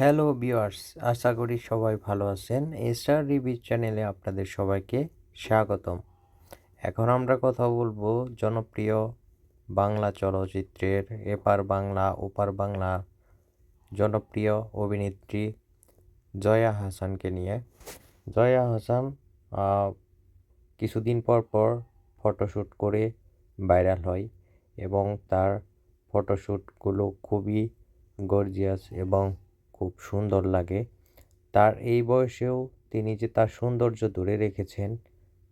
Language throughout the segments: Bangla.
হ্যালো ভিউয়ার্স আশা করি সবাই ভালো আছেন। স্টার রিভিউ চ্যানেলে আপনাদের সবাইকে স্বাগতম। এখন আমরা কথা বলব জনপ্রিয় বাংলা চলচ্চিত্রের এপার বাংলা, ওপার বাংলা জনপ্রিয় অভিনেত্রী জয়া হাসানকে নিয়ে। জয়া হাসান কিছুদিন পর পর ফটোশ্যুট করে ভাইরাল হয় এবং তার ফটোশ্যুটগুলো খুবই গর্জিয়াস এবং খুব সুন্দর লাগে। তার এই বয়সেও তিনি যে তার সৌন্দর্য ধরে রেখেছেন,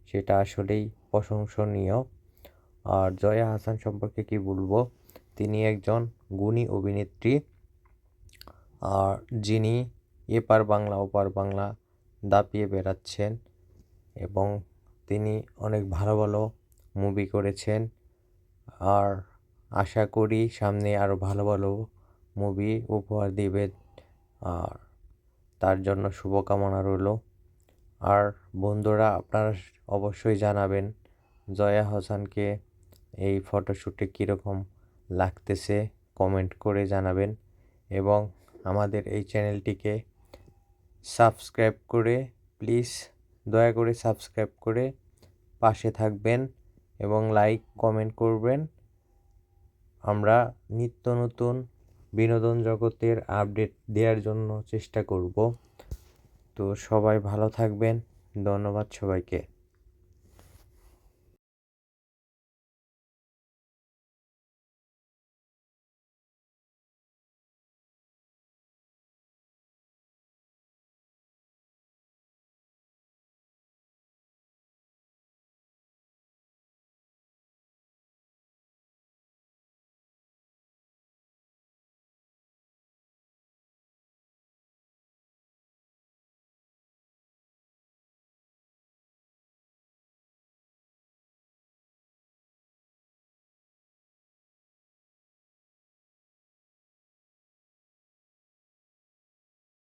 সেটা আসলেই প্রশংসনীয়। আর জয়া হাসান সম্পর্কে কি বলব? তিনি একজন গুণী অভিনেত্রী। আর যিনি এপার বাংলা ওপার বাংলা দাপিয়ে বেড়াচ্ছেন এবং তিনি অনেক ভালো ভালো মুভি করেছেন। আর আশা করি সামনে আরও ভালো ভালো মুভি উপহার দিবেন আর তার জন্য শুভকামনা রইল। আর বন্ধুরা, আপনারা অবশ্যই জানাবেন জয়া হাসানকে এই ফটোশ্যুটে কীরকম লাগতেছে, কমেন্ট করে জানাবেন এবং আমাদের এই চ্যানেলটিকে সাবস্ক্রাইব করে, প্লিজ দয়া করে সাবস্ক্রাইব করে পাশে থাকবেন এবং লাইক, কমেন্ট করবেন। আমরা নিত্য নতুন বিনোদন জগতের আপডেট দেওয়ার জন্য চেষ্টা করব। তো সবাই ভালো থাকবেন। ধন্যবাদ সবাইকে।